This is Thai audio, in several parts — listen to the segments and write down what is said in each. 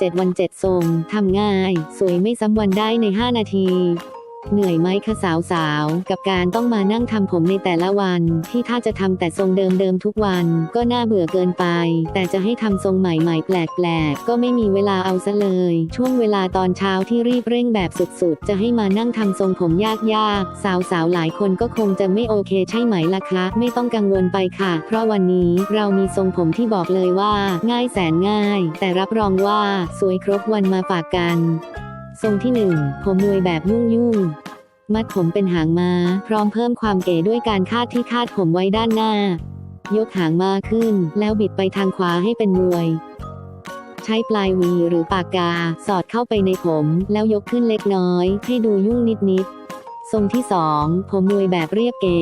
7 วัน 7 ทรง ทำง่าย สวยไม่ซ้ำวันได้ใน 5 นาที เหนื่อยไหมคะสาวๆ กับการต้องมานั่งทำผมในแต่ละวัน ที่ถ้าจะทำแต่ทรงเดิมๆทุกวัน ก็น่าเบื่อเกินไป แต่จะให้ทำทรงใหม่ๆ แปลกๆ ก็ไม่มีเวลาเอาซะเลย ช่วงเวลาตอนเช้าที่รีบเร่งแบบสุดๆ จะให้มานั่งทำทรงผมยากๆ สาวๆ หลายคนก็คงจะไม่โอเคใช่ไหมล่ะคะ ไม่ต้องกังวลไปค่ะ เพราะวันนี้เรามีทรงผมที่บอกเลยว่า ง่ายแสนง่าย แต่รับรองว่าสวยครบวันมาฝากกัน ทรงที่หนึ่งผมมวยแบบยุ่งยุ่งมัดผมเป็นหางมาพร้อมเพิ่มความเก๋ด้วยการคาดที่คาดผมไว้ด้านหน้า ยกหางมาขึ้น แล้วบิดไปทางขวาให้เป็นมวย ใช้ปลายหวีหรือปากกา สอดเข้าไปในผม แล้วยกขึ้นเล็กน้อย ให้ดูยุ่งนิดๆทรงที่สองผมมวยแบบเรียบเก๋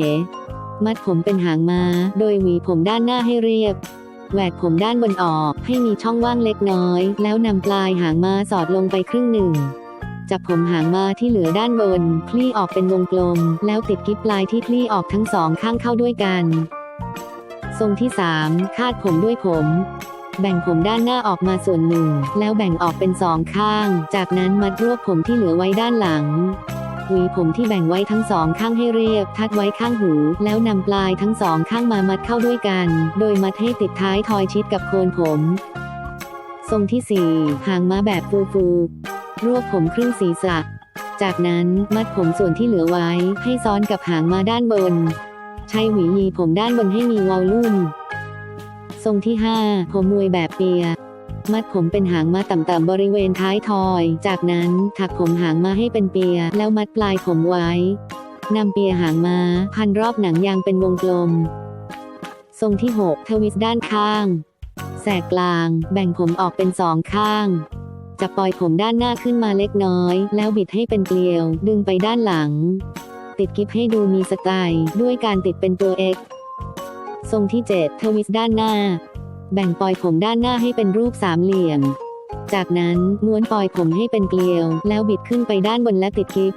มัดผมเป็นหางมาโดยหวีผมด้านหน้าให้เรียบแหวกผมด้านบนออก ให้มีช่องว่างเล็กน้อย แล้วนำปลายหางมาสอดลงไปครึ่งหนึ่ง จับผมหางมาที่เหลือด้านบน คลี่ออกเป็นวงกลม แล้วติดกิ๊บปลายที่คลี่ออกทั้งสองข้างเข้าด้วยกัน ทรงที่ 3 คาดผมด้วยผม แบ่งผมด้านหน้าออกมาส่วนหนึ่ง แล้วแบ่งออกเป็นสองข้าง จากนั้นมัดรวบผมที่เหลือไว้ด้านหลังหวีผมที่แบ่งไว้ทั้งสองข้างให้เรียบ ทัดไว้ข้างหู แล้วนำปลายทั้งสองข้างมามัดเข้าด้วยกัน โดยมัดให้ติดท้ายทอยชิดกับโคนผม ทรงที่ 4 หางม้าแบบฟูฟู รวบผมครึ่งศีรษะ จากนั้นมัดผมส่วนที่เหลือไว้ให้ซ้อนกับหางมาด้านบน ใช้หวียีผมด้านบนให้มีวอลลุ่ม ทรงที่ 5 ผมมวยแบบเปีย มัดผมเป็นหางมาต่ำๆบริเวณท้ายทอย จากนั้นถักผมหางมาให้เป็นเปีย แล้วมัดปลายผมไว้ นำเปียหางมาพันรอบหนังยางเป็นวงกลม ทรงที่ 6 ทวิสด้านข้าง แสกกลาง แบ่งผมออกเป็นสองข้าง จะปล่อยผมด้านหน้าขึ้นมาเล็กน้อย แล้วบิดให้เป็นเกลียว ดึงไปด้านหลัง ติดกิฟให้ดูมีสไตล์ ด้วยการติดเป็นตัว X ทรงที่ 7 ทวิสต์ด้านหน้า แบ่งปล่อยผมด้านหน้าให้เป็นรูปสามเหลี่ยม จากนั้นม้วนปล่อยผมให้เป็นเกลียว แล้วบิดขึ้นไปด้านบนและติดกิฟ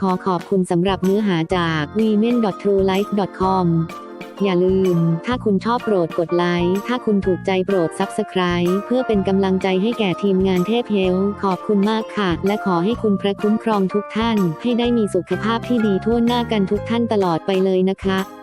ขอขอบคุณสำหรับเนื้อหาจาก women.truelife.com อย่าลืม ถ้าคุณชอบโปรดกดไลค์ ถ้าคุณถูกใจโปรด Subscribe เพื่อเป็นกำลังใจให้แก่ทีมงานเทพเฮล ขอบคุณมากค่ะ และขอให้คุณพระคุ้มครองทุกท่าน ให้ได้มีสุขภาพที่ดีทั่วหน้ากันทุกท่านตลอดไปเลยนะคะ